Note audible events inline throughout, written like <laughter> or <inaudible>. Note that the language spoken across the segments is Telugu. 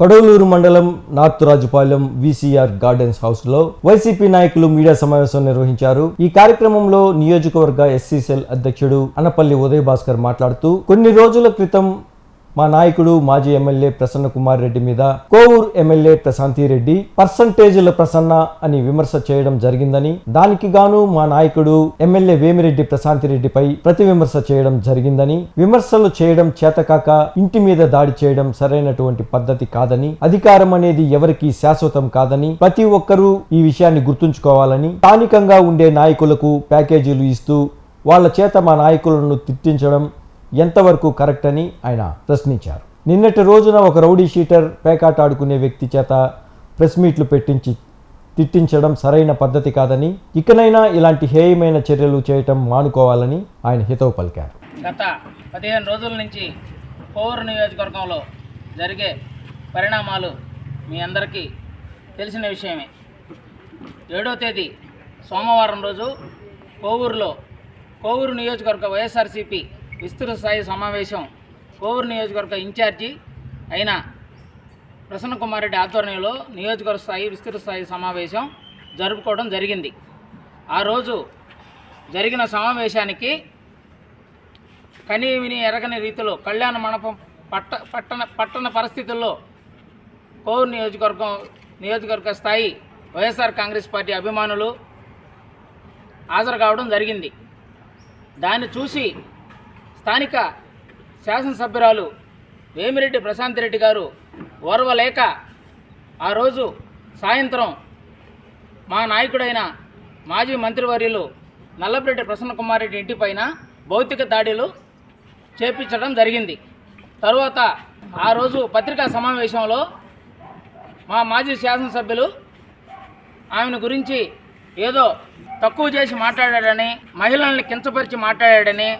పడవలూరు మండలం నార్త్ రాజుపాలెం విసిఆర్ గార్డెన్స్ హౌస్లో వైసీపీ నాయకులు మీడియా సమావేశం నిర్వహించారు. ఈ కార్యక్రమంలో నియోజకవర్గ ఎస్సీ సెల్ అధ్యక్షుడు అనపల్లి ఉదయ్ భాస్కర్ మాట్లాడుతూ కొన్ని రోజుల క్రితం మా నాయకుడు మాజీ ఎమ్మెల్యే ప్రసన్న కుమార్ రెడ్డి మీద కోవూరు ఎమ్మెల్యే ప్రశాంతి రెడ్డి పర్సంటేజీల ప్రసన్న అని విమర్శ చేయడం జరిగిందని దానికి గాను మా నాయకుడు ఎమ్మెల్యే వేమిరెడ్డి ప్రశాంతి రెడ్డిపై ప్రతి విమర్శ చేయడం జరిగిందని విమర్శలు చేయడం చేతకాక ఇంటి మీద దాడి చేయడం సరైనటువంటి పద్ధతి కాదని అధికారం అనేది ఎవరికి శాశ్వతం కాదని ప్రతి ఒక్కరూ ఈ విషయాన్ని గుర్తుంచుకోవాలని స్థానికంగా ఉండే నాయకులకు ప్యాకేజీలు ఇస్తూ వాళ్ళ చేత మా నాయకులను తిట్టించడం ఎంతవరకు కరెక్ట్ అని ఆయన ప్రశ్నించారు. నిన్నటి రోజున ఒక రౌడీ షీటర్ పేకాట ఆడుకునే వ్యక్తి చేత ప్రెస్ మీట్లు పెట్టించి తిట్టించడం సరైన పద్ధతి కాదని ఇకనైనా ఇలాంటి హేయమైన చర్యలు చేయటం మానుకోవాలని ఆయన హితవు పలికారు. గత పదిహేను రోజుల నుంచి కోవూరు నియోజకవర్గంలో జరిగే పరిణామాలు మీ అందరికీ తెలిసిన విషయమే. ఏడో తేదీ సోమవారం రోజు కోవూరులో కోవూరు నియోజకవర్గ వైఎస్ఆర్సీపీ విస్తృత స్థాయి సమావేశం కోవూరు నియోజకవర్గ ఇన్ఛార్జి అయిన ప్రసన్న కుమార్ రెడ్డి ఆధ్వర్యంలో నియోజకవర్గ స్థాయి విస్తృత స్థాయి సమావేశం జరుపుకోవడం జరిగింది. ఆ రోజు జరిగిన సమావేశానికి కని విని ఎరగని రీతిలో కళ్యాణ మండపం పట్ట పట్టణ పట్టణ పరిస్థితుల్లో కోవూరు నియోజకవర్గం నియోజకవర్గ స్థాయి వైఎస్ఆర్ కాంగ్రెస్ పార్టీ అభిమానులు హాజరు కావడం జరిగింది. దాన్ని చూసి స్థానిక శాసనసభ్యురాలు వేమిరెడ్డి ప్రశాంత్ రెడ్డి గారు ఓర్వలేక ఆ రోజు సాయంత్రం మా నాయకుడైన మాజీ మంత్రివర్యులు నల్లపరెడ్డి ప్రసన్న కుమార్ రెడ్డి ఇంటిపైన భౌతిక దాడులు చేపించడం జరిగింది. తరువాత ఆ రోజు పత్రికా సమావేశంలో మా మాజీ శాసనసభ్యులు ఆమెను గురించి ఏదో తక్కువ చేసి మాట్లాడాడని మహిళల్ని కించపరిచి మాట్లాడాడని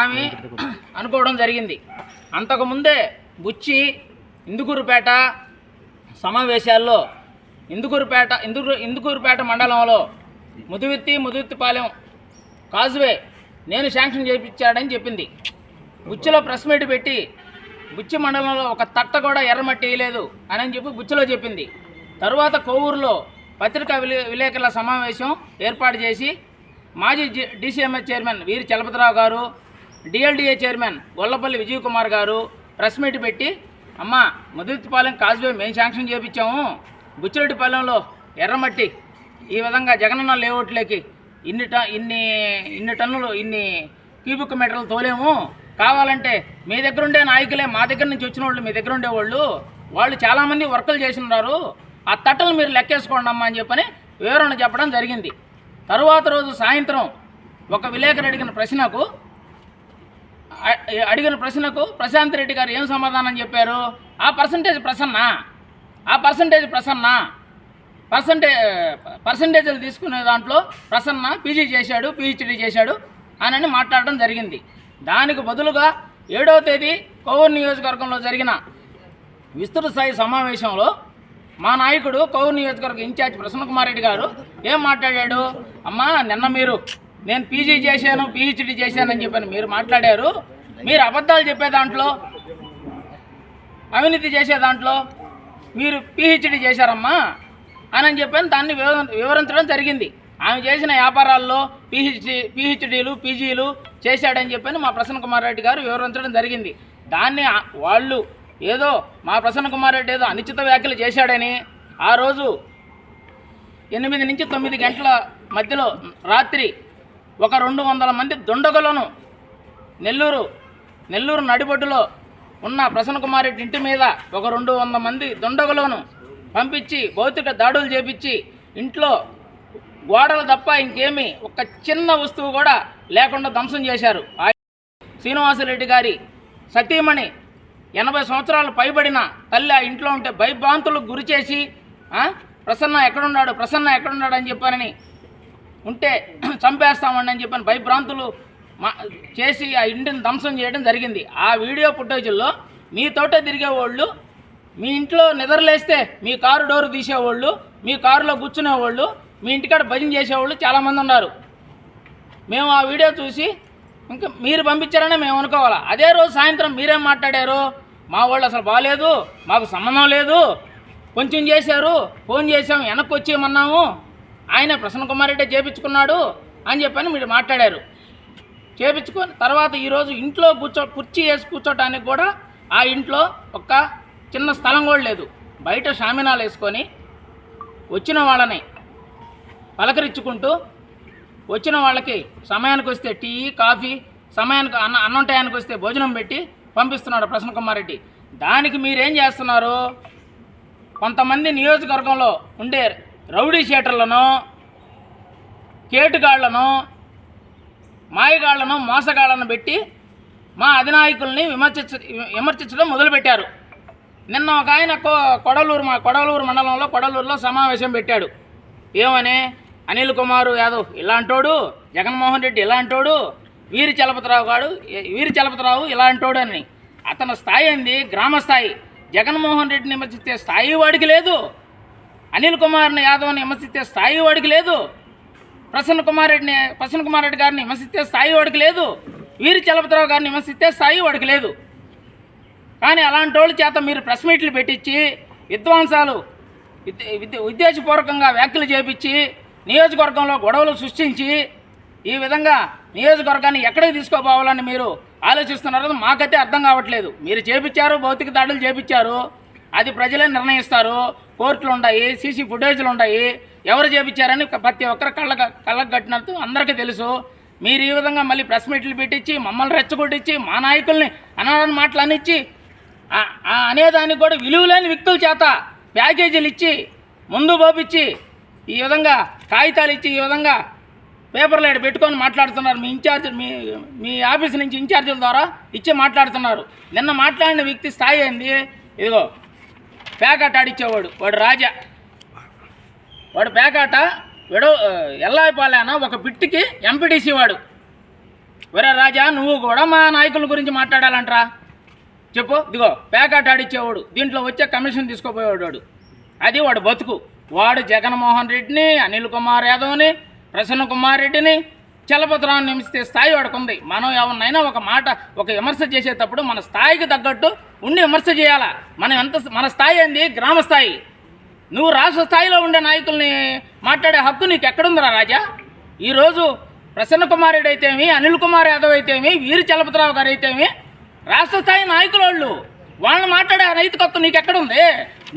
ఆమె అనుకోవడం జరిగింది. అంతకుముందే బుచ్చి ఇందుకూరుపేట సమావేశాల్లో ఇందుకూరుపేట ఇందుకూరు ఇందుకూరుపేట మండలంలో ముదువిత్తి ముదువిత్తిపాలెం కాజువే నేను శాంక్షన్ చేయించాడని చెప్పింది. బుచ్చిలో ప్రెస్ మీట్ పెట్టి బుచ్చి మండలంలో ఒక తట్ట కూడా ఎర్రమట్టి వేయలేదు అని చెప్పి బుచ్చిలో చెప్పింది. తరువాత కొవ్వూరులో పత్రికా విలే విలేకరుల సమావేశం ఏర్పాటు చేసి మాజీ డిసిఎంఎస్ డీసీఎంఎస్ చైర్మన్ వీరి చలపతిరావు గారు డిఎల్డిఏ చైర్మన్ గొల్లపల్లి విజయ్ కుమార్ గారు ప్రెస్ మీట్ పెట్టి అమ్మ ముదిరిపాలెం కాజ్వే మేము శాంక్షన్ చేయించాము బుచ్చిరెడ్డిపాలెంలో ఎర్రమట్టి ఈ విధంగా జగనన్న లేఅవుట్లోకి ఇన్ని ట ఇన్ని ఇన్ని టన్నులు ఇన్ని క్యూబిక్ మీటర్లు తోలేము. కావాలంటే మీ దగ్గర ఉండే నాయకులే మా దగ్గర నుంచి వచ్చిన వాళ్ళు మీ దగ్గర ఉండేవాళ్ళు వాళ్ళు చాలామంది వర్కులు చేసినారు ఆ తట్టలు మీరు లెక్కేసుకోండి అమ్మా అని చెప్పని వివరణ చెప్పడం జరిగింది. తరువాత రోజు సాయంత్రం ఒక విలేకరు అడిగిన ప్రశ్నకు అడిగిన ప్రశ్నకు ప్రశాంత్ రెడ్డి గారు ఏం సమాధానం చెప్పారు? ఆ పర్సంటేజ్ ప్రసన్న ఆ పర్సంటేజ్ ప్రసన్న పర్సంటే పర్సంటేజ్లు తీసుకునే దాంట్లో ప్రసన్న పీజీ చేశాడు పిహెచ్డి చేశాడు అని మాట్లాడడం జరిగింది. దానికి బదులుగా ఏడవ తేదీ కోవూరు నియోజకవర్గంలో జరిగిన విస్తృత స్థాయి సమావేశంలో మా నాయకుడు కౌరు నియోజకవర్గ ఇన్ఛార్జ్ ప్రసన్న కుమార్ రెడ్డి గారు ఏం మాట్లాడాడు? అమ్మా నిన్న మీరు నేను పీజీ చేశాను పీహెచ్డీ చేశానని చెప్పాను మీరు మాట్లాడారు. మీరు అబద్ధాలు చెప్పే దాంట్లో అవినీతి చేసే దాంట్లో మీరు పీహెచ్డీ చేశారమ్మా అని అని చెప్పని దాన్ని వివరించడం జరిగింది. ఆమె చేసిన వ్యాపారాల్లో పీహెచ్డీ పీహెచ్డీలు పీజీలు చేశాడని చెప్పని మా ప్రసన్న కుమార్ రెడ్డి గారు వివరించడం జరిగింది. దాన్ని వాళ్ళు ఏదో మా ప్రసన్న కుమార్ రెడ్డి ఏదో అనిశ్చిత వ్యాఖ్యలు చేశాడని ఆ రోజు ఎనిమిది నుంచి తొమ్మిది గంటల మధ్యలో రాత్రి ఒక రెండు వందల మంది దుండగులను నెల్లూరు నెల్లూరు నడిబొడ్డులో ఉన్న ప్రసన్న కుమార్ రెడ్డి ఇంటి మీద ఒక రెండు వంద మంది దుండగులను పంపించి భౌతిక దాడులు చేపించి ఇంట్లో గోడలు తప్ప ఇంకేమీ ఒక చిన్న వస్తువు కూడా లేకుండా ధ్వంసం చేశారు. ఆ శ్రీనివాసరెడ్డి గారి సతీమణి ఎనభై సంవత్సరాలు పైబడిన తల్లి ఆ ఇంట్లో ఉంటే భయభ్రాంతులకు గురి చేసి ప్రసన్న ఎక్కడున్నాడు? ప్రసన్న ఎక్కడున్నాడు అని చెప్పానని ఉంటే <clears throat> చంపేస్తామండి అని చెప్పని భయభ్రాంతులు చేసి ఆ ఇంటిని ధ్వంసం చేయడం జరిగింది. ఆ వీడియో ఫుటేజుల్లో మీతోటే తిరిగేవాళ్ళు మీ ఇంట్లో నిద్రలేస్తే మీ కారు డోరు తీసేవాళ్ళు మీ కారులో కూర్చునేవాళ్ళు మీ ఇంటికాడ భజన చేసేవాళ్ళు చాలామంది ఉన్నారు. మేము ఆ వీడియో చూసి ఇంకా మీరు పంపించారనే మేము అనుకోవాలా? అదే రోజు సాయంత్రం మీరేం మాట్లాడారు? మా వాళ్ళు అసలు బాగాలేదు మాకు సంబంధం లేదు. కొంచెం చేశారు ఫోన్ చేసాం వెనక్కి వచ్చేయమన్నాము. ఆయన ప్రసన్న కుమార్ రెడ్డి చేపించుకున్నాడు అని చెప్పని మీరు మాట్లాడారు. చేపించుకొని తర్వాత ఈరోజు ఇంట్లో కూర్చో కుర్చీ వేసి కూర్చోటానికి కూడా ఆ ఇంట్లో ఒక చిన్న స్థలం కూడా లేదు. బయట షామినాలు వేసుకొని వచ్చిన వాళ్ళని పలకరించుకుంటూ వచ్చిన వాళ్ళకి సమయానికి వస్తే టీ కాఫీ సమయానికి అన్న అన్నం టయానికి వస్తే భోజనం పెట్టి పంపిస్తున్నాడు ప్రసన్న కుమార్ రెడ్డి దానికి మీరేం చేస్తున్నారు? కొంతమంది నియోజకవర్గంలో ఉండే రౌడీ షేటర్లను కేటుగాళ్ళను మాయగాళ్ళను మోసగాళ్ళను పెట్టి మా అధినాయకుల్ని విమర్శించ విమర్శించడం మొదలుపెట్టారు. నిన్న ఒక ఆయన కొ- కొడలూరు మా కొడలూరు మండలంలో కొడలూరులో సమావేశం పెట్టాడు. ఏమని? అనిల్ కుమార్ యాదవ్ ఇలాంటోడు జగన్మోహన్ రెడ్డి ఇలాంటోడు వీరి చలపతిరావు గాడు వీరి చలపతిరావు ఇలాంటోడు అని అతని స్థాయి అంది గ్రామ స్థాయి. జగన్మోహన్ రెడ్డిని విమర్శించే స్థాయి వాడికి లేదు. అనిల్ కుమార్ని యాదవ్ని విమర్శించే స్థాయి వాడికి లేదు. ప్రసన్న కుమార్ రెడ్డిని ప్రసన్న కుమార్ రెడ్డి గారిని విమర్శిస్తే స్థాయి వాడికి లేదు. వీరి చలపతిరావు గారిని విమర్శిస్తే స్థాయి వాడికి లేదు. కానీ అలాంటి వాళ్ళ చేత మీరు ప్రెస్ మీట్లు పెట్టించి విద్వాంసాలు విద్య- విద్య- ఉద్దేశపూర్వకంగా వ్యాఖ్యలు చేపించి నియోజకవర్గంలో గొడవలు సృష్టించి ఈ విధంగా నియోజకవర్గాన్ని ఎక్కడికి తీసుకోపోవాలని మీరు ఆలోచిస్తున్నారో మాకైతే అర్థం కావట్లేదు. మీరు చేపించారు భౌతిక దాడులు చేపించారు అది ప్రజలే నిర్ణయిస్తారు కోర్టులు ఉన్నాయి సీసీ ఫుటేజ్లు ఉన్నాయి ఎవరు చేపించారని ప్రతి ఒక్కరు కళ్ళ కళ్ళకు కట్టినట్టు అందరికీ తెలుసు. మీరు ఈ విధంగా మళ్ళీ ప్రెస్ మీట్లు పెట్టించి మమ్మల్ని రెచ్చగొట్టించి మా నాయకుల్ని అనరాని మాటలు అనిచ్చి ఆ- అనేదానికి కూడా విలువలేని వ్యక్తుల చేత ప్యాకేజీలు ఇచ్చి ముందు పోపిచ్చి ఈ విధంగా కాగితాలు ఇచ్చి ఈ విధంగా పేపర్లు ఇక్కడ పెట్టుకొని మాట్లాడుతున్నారు. మీ ఇన్ఛార్జ్ మీ మీ ఆఫీస్ నుంచి ఇన్ఛార్జీల ద్వారా ఇచ్చి మాట్లాడుతున్నారు. నిన్న మాట్లాడిన వ్యక్తి స్థాయి ఏంది? ఇదిగో పేకాట ఆడిచ్చేవాడు. వాడు రాజా. వాడు పేకాట విడో ఎల్లాయిపాలెన ఒక బిట్టుకి ఎంపీటీసీ వాడు. ఒరే రాజా నువ్వు కూడా మా నాయకుల గురించి మాట్లాడాలంట్రా. చెప్పు ఇదిగో పేకాట ఆడిచ్చేవాడు. దీంట్లో వచ్చే కమిషన్ తీసుకోపోయేవాడు వాడు. అది వాడు బతుకు. వాడు జగన్మోహన్ రెడ్డిని అనిల్ కుమార్ యాదవ్ని ప్రసన్న కుమార్ రెడ్డిని చలపతిరావుని నిమిస్తే స్థాయి వాడికి ఉంది మనం ఎవరినైనా ఒక మాట ఒక విమర్శ చేసేటప్పుడు మన స్థాయికి తగ్గట్టు ఉండి విమర్శ చేయాలా? మనం ఎంత మన స్థాయి అంది గ్రామ స్థాయి. నువ్వు రాష్ట్ర స్థాయిలో ఉండే నాయకుల్ని మాట్లాడే హక్కు నీకు ఎక్కడుందిరా రాజా? ఈరోజు ప్రసన్న కుమార్ రెడ్డి అయితేమి అనిల్ కుమార్ యాదవ్ అయితేమి వీరి చలపతిరావు గారు అయితేమి రాష్ట్ర స్థాయి నాయకులు వాళ్ళు వాళ్ళని మాట్లాడే నైతిక హక్కు నీకు ఎక్కడుంది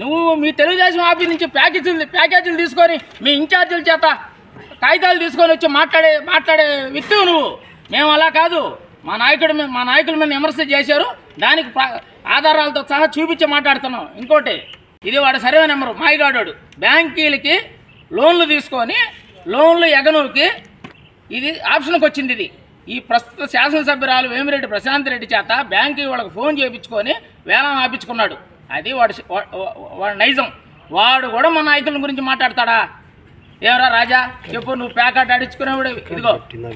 నువ్వు మీ తెలుగుదేశం ఆఫీస్ నుంచి ప్యాకేజీలు ప్యాకేజీలు తీసుకొని మీ ఇన్ఛార్జీల చేత కాగితాలు తీసుకొని వచ్చి మాట్లాడే మాట్లాడే వ్యక్తివు నువ్వు. మేము అలా కాదు. మా నాయకుడు మీద మా నాయకుల మీద విమర్శ చేశారు. దానికి ఆధారాలతో సహా చూపించి మాట్లాడుతున్నాం. ఇంకోటి ఇది వాడు సర్వే నెంబరు మాయగాడోడు బ్యాంకీలకి లోన్లు తీసుకొని లోన్లు ఎగనూకి ఇది ఆప్షన్కి వచ్చింది ఇది. ఈ ప్రస్తుత శాసనసభ్యురాలు వేమిరెడ్డి ప్రశాంత్ రెడ్డి చేత బ్యాంకు వాళ్ళకి ఫోన్ చేయించుకొని వేలం ఆపించుకున్నాడు. అది వాడు వాడు నైజం. వాడు కూడా మన నాయకుల గురించి మాట్లాడతాడా? ఏవరా రాజా? చెప్పు నువ్వు ప్యాకెట్ అడించుకునేవాడు ఇదిగో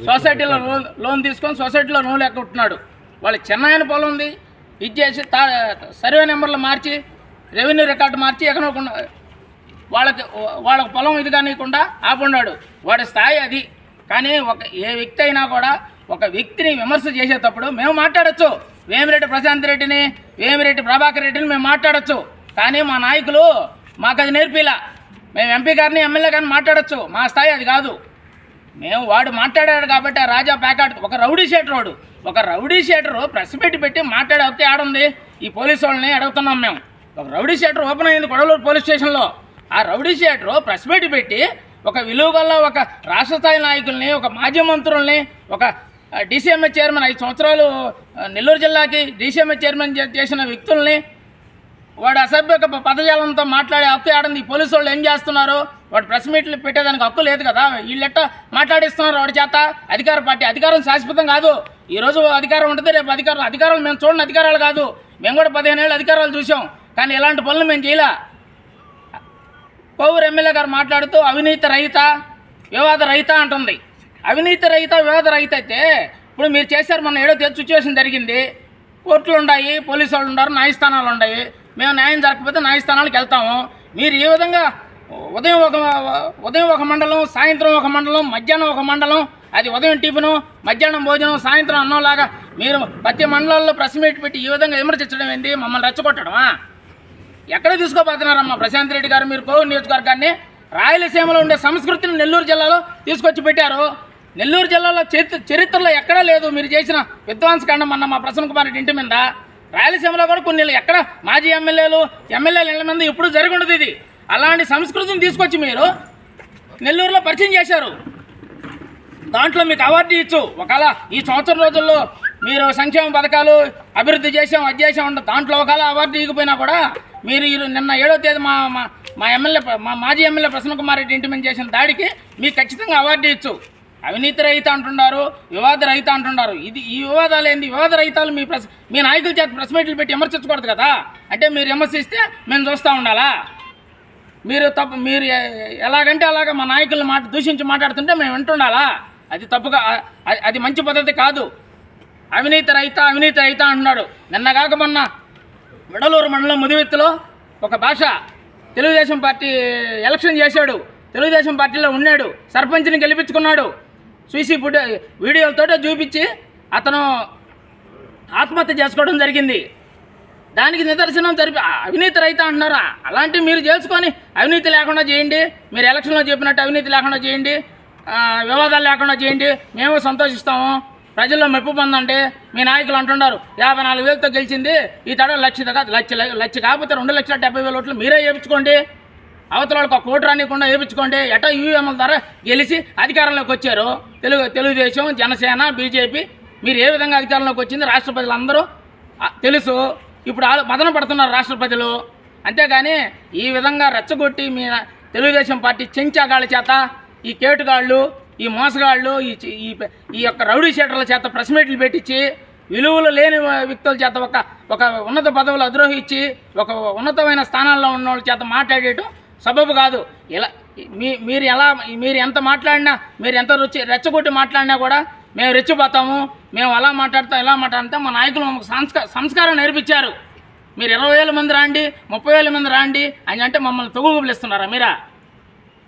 సొసైటీలో లోన్ లోన్ తీసుకొని సొసైటీలో లోన్ లెక్కుంటున్నాడు వాళ్ళ చిన్నాయన పొలం ఉంది. ఇది చేసి తా సర్వే నెంబర్లు మార్చి రెవెన్యూ రికార్డు మార్చి ఎక్కనోకుండా వాళ్ళకి వాళ్ళకి పొలం ఇది కానీయకుండా ఆపున్నాడు. వాడి స్థాయి అది. కానీ ఒక ఏ వ్యక్తి అయినా కూడా ఒక వ్యక్తిని విమర్శ చేసేటప్పుడు మేము మాట్లాడొచ్చు. వేమిరెడ్డి ప్రశాంత్ రెడ్డిని వేమిరెడ్డి ప్రభాకర్ రెడ్డిని మేము మాట్లాడొచ్చు. కానీ మా నాయకులు మాకు అది నేర్పిలా. మేము ఎంపీ గారిని ఎమ్మెల్యే గారిని మాట్లాడొచ్చు. మా స్థాయి అది కాదు. మేము వాడు మాట్లాడాడు కాబట్టి ఆ రాజా ప్యాకాట్ ఒక రౌడీ షేటర్ వాడు. ఒక రౌడీ షేటరు ప్రెస్ పెట్టి పెట్టి మాట్లాడే ఆడుంది ఈ పోలీసు వాళ్ళని అడుగుతున్నాం మేము. ఒక రౌడీ షేటర్ ఓపెన్ అయింది కొడలూరు పోలీస్ స్టేషన్లో. ఆ రౌడీ షేటరు ప్రెస్ పెట్టి పెట్టి ఒక విలువగల ఒక రాష్ట్ర స్థాయి నాయకుల్ని ఒక మాజీ మంత్రుల్ని ఒక డీసీఎంఏ చైర్మన్ ఐదు సంవత్సరాలు నెల్లూరు జిల్లాకి డీసీఎంఏ చైర్మన్ చేసిన వ్యక్తుల్ని వాడు అసభ్యక పదజాలంతో మాట్లాడే హక్కు ఏడంది? పోలీసు వాళ్ళు ఏం చేస్తున్నారు? వాడు ప్రెస్ మీట్లు పెట్టేదానికి హక్కు లేదు కదా. వీళ్ళెట్ట మాట్లాడిస్తున్నారు వాడి చేత? అధికార పార్టీ అధికారం శాశ్వతం కాదు. ఈరోజు అధికారం ఉంటుంది రేపు అధికారం అధికారాలు మేము చూడని అధికారాలు కాదు. మేము కూడా పదిహేను ఏళ్ళు అధికారాలు చూసాం కానీ ఇలాంటి పనులు మేము చేయలే. పౌరు ఎమ్మెల్యే గారు మాట్లాడుతూ అవినీతి రహిత వివాద రహిత అంటుంది. అవినీతి రహిత వివాద రహిత అయితే ఇప్పుడు మీరు చేశారు మన ఏడో తేదీ సిచ్యువేషన్ జరిగింది. కోర్టులు ఉన్నాయి పోలీసు వాళ్ళు ఉన్నారు న్యాయస్థానాలు ఉన్నాయి మేము న్యాయం జరగకపోతే న్యాయస్థానాలకు వెళ్తాము. మీరు ఈ విధంగా ఉదయం ఒక ఉదయం ఒక మండలం సాయంత్రం ఒక మండలం మధ్యాహ్నం ఒక మండలం అది ఉదయం టిఫిను మధ్యాహ్నం భోజనం సాయంత్రం అన్నంలాగా మీరు ప్రతి మండలాల్లో ప్రెస్ మీట్ పెట్టి ఈ విధంగా విమర్శించడం ఏంటి మమ్మల్ని రెచ్చగొట్టడమా? ఎక్కడ తీసుకోబోతున్నారమ్మా ప్రశాంత్ రెడ్డి గారు? మీరు కోవిడ్ నియోజకవర్గాన్ని రాయలసీమలో ఉండే సంస్కృతిని నెల్లూరు జిల్లాలో తీసుకొచ్చి పెట్టారు. నెల్లూరు జిల్లాలో చరిత్ర చరిత్రలో ఎక్కడా లేదు. మీరు చేసిన విధ్వంసకాండం అన్న మా ప్రసన్న కుమార్ ఇంటి మీద. రాయలసీమలో కూడా కొన్ని ఎక్కడ మాజీ ఎమ్మెల్యేలు ఎమ్మెల్యేలు ఇళ్ళ మీద ఇప్పుడు జరిగి ఇది. అలాంటి సంస్కృతిని తీసుకొచ్చి మీరు నెల్లూరులో పరిచయం చేశారు. దాంట్లో మీకు అవార్డు ఇచ్చు. ఒకవేళ ఈ సంవత్సరం రోజుల్లో మీరు సంక్షేమ పథకాలు అభివృద్ధి చేసాం అది చేసాం అంటే దాంట్లో ఒకవేళ అవార్డు ఇవ్వకపోయినా కూడా మీరు నిన్న ఏడో తేదీ మా మా మా ఎమ్మెల్యే మా మాజీ ఎమ్మెల్యే ప్రసన్న కుమార్ రెడ్డి ఇంటి మీద చేసిన దాడికి మీకు ఖచ్చితంగా అవార్డు ఇచ్చు. అవినీతి రహిత అంటున్నారు వివాద రహిత అంటున్నారు ఇది ఈ వివాదాలు ఏంది? వివాద రహితాలు మీ ప్రెస్ మీ నాయకుల చేత ప్రెస్ మీట్లు పెట్టి విమర్శించకూడదు కదా? అంటే మీరు విమర్శిస్తే మేము చూస్తూ ఉండాలా? మీరు తప్పు మీరు ఎలాగంటే అలాగ మా నాయకులను మాట దూషించి మాట్లాడుతుంటే మేము వింటుండాలా? అది తప్పుగా అది మంచి పద్ధతి కాదు. అవినీతి రహిత అవినీతి రహిత అంటున్నాడు. నిన్న కాక మొన్న విడలూరు మండలం ముదివెత్తులో ఒక భాష తెలుగుదేశం పార్టీ ఎలక్షన్ చేశాడు. తెలుగుదేశం పార్టీలో ఉన్నాడు. సర్పంచ్ని గెలిపించుకున్నాడు. సీసీ ఫుడ్ వీడియోలతో చూపించి అతను ఆత్మహత్య చేసుకోవడం జరిగింది. దానికి నిదర్శనం జరిపి అవినీతి రైతా అంటున్నారా? అలాంటివి మీరు చేసుకొని అవినీతి లేకుండా చేయండి. మీరు ఎలక్షన్లో చెప్పినట్టు అవినీతి లేకుండా చేయండి. వివాదాలు లేకుండా చేయండి. మేము సంతోషిస్తాము. ప్రజల్లో మెప్పు పొందండి. మీ నాయకులు అంటున్నారు యాభై నాలుగు వేలతో గెలిచింది. ఈ తడ లక్ష లక్ష లక్ష కాకపోతే రెండు లక్షల డెబ్బై వేల ఓట్లు మీరే వేయించుకోండి అవతల వాళ్ళకి ఒక కోటి రానికుండా వేయించుకోండి ఎట యూఎంఎల్ ద్వారా గెలిచి అధికారంలోకి వచ్చారు. తెలుగు తెలుగుదేశం జనసేన బీజేపీ మీరు ఏ విధంగా అధికారంలోకి వచ్చింది రాష్ట్ర ప్రజలందరూ తెలుసు. ఇప్పుడు ఆలో- మదన పడుతున్నారు రాష్ట్ర ప్రజలు. అంతేగాని ఈ విధంగా రెచ్చగొట్టి మీ తెలుగుదేశం పార్టీ చెంచాగాళ్ళ చేత ఈ కేటుగాళ్ళు ఈ మోసగాళ్ళు ఈ ఈ ఈ యొక్క రౌడీ షీటర్ల చేత ప్రెస్ మీట్లు పెట్టించి విలువలు లేని వ్యక్తుల చేత ఒక ఒక ఉన్నత పదవులు అద్రోహించి ఒక ఉన్నతమైన స్థానాల్లో ఉన్న వాళ్ళ చేత మాట్లాడేయటం సబబు కాదు. ఇలా మీ మీరు ఎలా మీరు ఎంత మాట్లాడినా మీరు ఎంత రుచి రెచ్చగొట్టి మాట్లాడినా కూడా మేము రెచ్చిపోతాము మేము అలా మాట్లాడతాం ఇలా మాట్లాడతాం మా నాయకులు మాకు సంస్కార సంస్కారం నేర్పించారు. మీరు ఇరవై వేల మంది రాండి ముప్పై వేల మంది రాండి అని అంటే మమ్మల్ని తొగుబులిస్తున్నారా మీరా?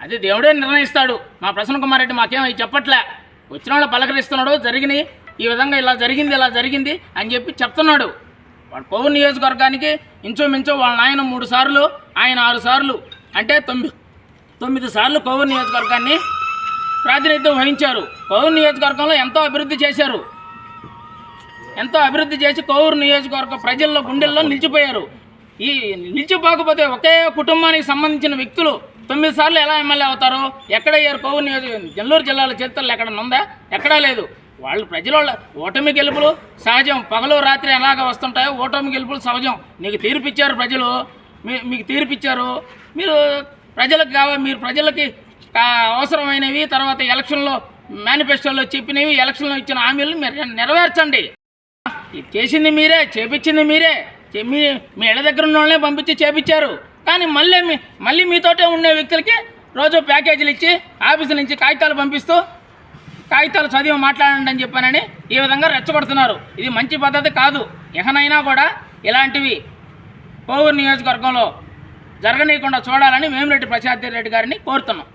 అది దేవుడే నిర్ణయిస్తాడు. మా ప్రసన్న కుమార్ రెడ్డి మాకేం చెప్పట్లే. వచ్చిన వాళ్ళు పలకరిస్తున్నాడు జరిగినాయి ఈ విధంగా ఇలా జరిగింది ఇలా జరిగింది అని చెప్పి చెప్తున్నాడు. వాడు కోవూరు నియోజకవర్గానికి ఇంచుమించు వాళ్ళ నాయన మూడు సార్లు ఆయన ఆరు సార్లు అంటే తొమ్మిది తొమ్మిది సార్లు కోవూరు నియోజకవర్గాన్ని ప్రాతినిధ్యం వహించారు. కోవూరు నియోజకవర్గంలో ఎంతో అభివృద్ధి చేశారు. ఎంతో అభివృద్ధి చేసి కోవూరు నియోజకవర్గ ప్రజల్లో గుండెల్లో నిలిచిపోయారు. ఈ నిలిచిపోకపోతే ఒకే కుటుంబానికి సంబంధించిన వ్యక్తులు తొమ్మిది సార్లు ఎలా ఎమ్మెల్యే అవుతారు? ఎక్కడ అయ్యారు? కోవూరు నియోజక నెల్లూరు జిల్లాలో చరిత్రలు ఎక్కడ ఉందా? ఎక్కడా లేదు. వాళ్ళు ప్రజల ఓటమి గెలుపులు సహజం. పగలు రాత్రి ఎలాగ వస్తుంటాయో ఓటమి గెలుపులు సహజం. నీకు తీర్పిచ్చారు ప్రజలు. మీ మీకు తీర్పిచ్చారు. మీరు ప్రజలకు కావ మీరు ప్రజలకి అవసరమైనవి తర్వాత ఎలక్షన్లో మేనిఫెస్టోలో చెప్పినవి ఎలక్షన్లో ఇచ్చిన హామీలు మీరు నెరవేర్చండి. ఇది చేసింది మీరే చేపించింది మీరే. మీ మీ ఇళ్ళ దగ్గర ఉన్న వాళ్ళనే పంపించి చేపించారు కానీ మళ్ళీ మీ మళ్ళీ మీతోటే ఉండే వ్యక్తులకి రోజు ప్యాకేజీలు ఇచ్చి ఆఫీసు నుంచి కాగితాలు పంపిస్తూ కాగితాలు చదివి మాట్లాడండి అని చెప్పానని ఈ విధంగా రెచ్చగొడుతున్నారు. ఇది మంచి పద్ధతి కాదు. ఎహనైనా కూడా ఇలాంటివి కోవూరు నియోజకవర్గంలో జరగనీయకుండా చూడాలని వేమిరెడ్డి ప్రశాంతి రెడ్డి గారిని కోరుతున్నాం.